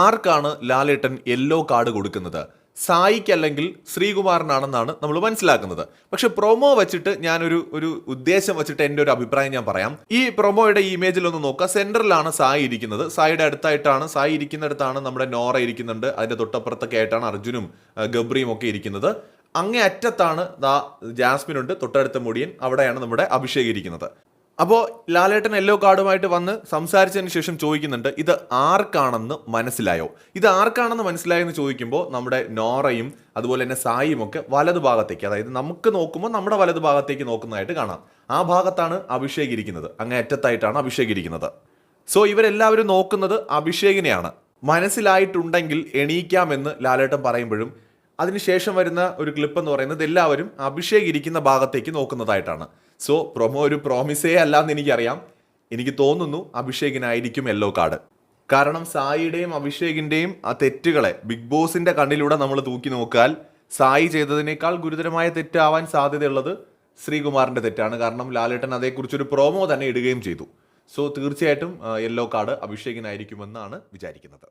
ആർക്കാണ് ലാലേട്ടൻ yellow card കൊടുക്കുന്നത്? സായിക്കല്ലെങ്കിൽ ശ്രീകുമാറിനാണെന്നാണ് നമ്മൾ മനസ്സിലാക്കുന്നത്. പക്ഷെ പ്രൊമോ വെച്ചിട്ട് ഞാനൊരു ഒരു ഉദ്ദേശം വെച്ചിട്ട് എന്റെ ഒരു അഭിപ്രായം ഞാൻ പറയാം. ഈ പ്രൊമോയുടെ ഇമേജിൽ ഒന്ന് നോക്കുക. സെന്ററിലാണ് സായി ഇരിക്കുന്നത്. സായിയുടെ അടുത്തായിട്ടാണ് സായി ഇരിക്കുന്നിടത്താണ് നമ്മുടെ നോറ ഇരിക്കുന്നുണ്ട്. അതിന്റെ തൊട്ടപ്പുറത്തൊക്കെ ആയിട്ടാണ് അർജുനും ഗബ്രിയും ഒക്കെ ഇരിക്കുന്നത്. അങ്ങേ അറ്റത്താണ് ദാ ജാസ്മിനുണ്ട്. തൊട്ടടുത്ത മുടിയൻ അവിടെയാണ് നമ്മുടെ അഭിഷേക് ഇരിക്കുന്നത്. അപ്പോൾ ലാലേട്ടൻ യെല്ലോ കാർഡുമായിട്ട് വന്ന് സംസാരിച്ചതിന് ശേഷം ചോദിക്കുന്നുണ്ട് ഇത് ആർക്കാണെന്ന് മനസ്സിലായോ? ഇത് ആർക്കാണെന്ന് മനസ്സിലായെന്ന് ചോദിക്കുമ്പോൾ നമ്മുടെ നോറയും അതുപോലെ തന്നെ സായിയും ഒക്കെ വലതു ഭാഗത്തേക്ക് അതായത് നമുക്ക് നോക്കുമ്പോൾ നമ്മുടെ വലതു ഭാഗത്തേക്ക് നോക്കുന്നതായിട്ട് കാണാം. ആ ഭാഗത്താണ് അഭിഷേക് ഇരിക്കുന്നത് അങ്ങേ അറ്റത്തായിട്ടാണ് അഭിഷേക് ഇരിക്കുന്നത് സോ ഇവരെല്ലാവരും നോക്കുന്നത് അഭിഷേകിനെയാണ്. മനസ്സിലായിട്ടുണ്ടെങ്കിൽ എണീക്കാമെന്ന് ലാലേട്ടൻ പറയുമ്പോഴും അതിനുശേഷം വരുന്ന ഒരു ക്ലിപ്പ് എന്ന് പറയുന്നത് എല്ലാവരും അഭിഷേക് ഇരിക്കുന്ന ഭാഗത്തേക്ക് നോക്കുന്നതായിട്ടാണ്. സോ പ്രൊമോ ഒരു പ്രോമിസേ അല്ല എന്ന് എനിക്കറിയാം. എനിക്ക് തോന്നുന്നു അഭിഷേകിനായിരിക്കും യെല്ലോ കാർഡ് കാരണം സായിയുടെയും അഭിഷേകിന്റെയും ആ തെറ്റുകളെ ബിഗ് ബോസിന്റെ കണ്ണിലൂടെ നമ്മൾ തൂക്കി നോക്കാൽ സായി ചെയ്തതിനേക്കാൾ ഗുരുതരമായ തെറ്റാവാൻ സാധ്യതയുള്ളത് ശ്രീകുമാറിന്റെ തെറ്റാണ്. കാരണം ലാലേട്ടൻ അതേക്കുറിച്ചൊരു പ്രോമോ തന്നെ ഇടുകയും ചെയ്തു. സോ തീർച്ചയായിട്ടും യെല്ലോ കാർഡ് അഭിഷേകിനായിരിക്കുമെന്നാണ് വിചാരിക്കുന്നത്.